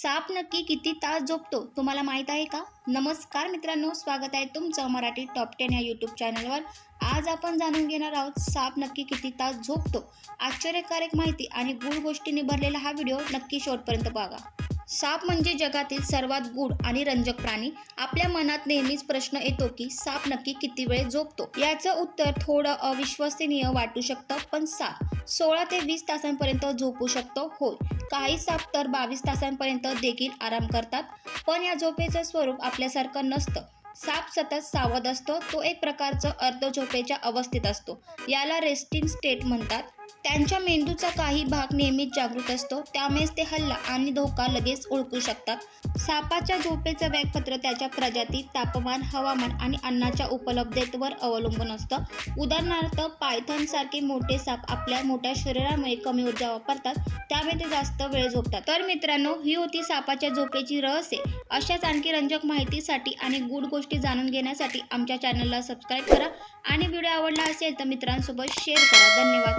साप नक्की किती तास झोपतो तुम्हाला माहीत आहे का? नमस्कार मित्रांनो स्वागत आहे तुमचं मराठी टॉप टेन या यूट्यूब चॅनलवर आज आपण जाणून घेणार आहोत साप नक्की किती तास झोपतो. आश्चर्यकारक माहिती आणि गूढ गोष्टींनी भरलेला हा व्हिडिओ नक्की शेवटपर्यंत बघा. साप म्हणजे जगातील सर्वात गूढ आणि रंजक प्राणी. आपल्या मनात नेहमीच प्रश्न येतो की साप नक्की किती वेळ झोपतो? याचं उत्तर थोडं अविश्वसनीय वाटू शकतं पण साप सोळा ते वीस तासांपर्यंत झोपू शकतो होय. काही साप तर बावीस तासांपर्यंत देखील आराम करतात पण या झोपेचं स्वरूप आपल्यासारखं नसतं. साप सतत सावध असतो तो एक प्रकारचं अर्ध झोपेच्या अवस्थेत असतो. याला रेस्टिंग स्टेट म्हणतात. त्यांच्या मेंदूचा काही भाग नेहमीच जागृत असतो. त्यामुळेच ते हल्ला आणि धोका लगेच ओळखू शकतात. सापाच्या झोपेचं वेगपत्र त्याच्या प्रजाती तापमान हवामान आणि अन्नाच्या उपलब्धतेवर अवलंबून असतं. उदाहरणार्थ पायथन सारखे मोठे साप आपल्या मोठ्या शरीरामुळे कमी ऊर्जा वापरतात. त्यामुळे ते जास्त वेळ झोपतात. तर मित्रांनो ही होती सापाच्या झोपेची रहस्य. अशाच आणखी रंजक माहितीसाठी आणि गुड गोष्टी जाणून घेण्यासाठी आमच्या चॅनलला सबस्क्राईब करा. आणि व्हिडिओ आवडला असेल तर मित्रांसोबत शेअर करा. धन्यवाद.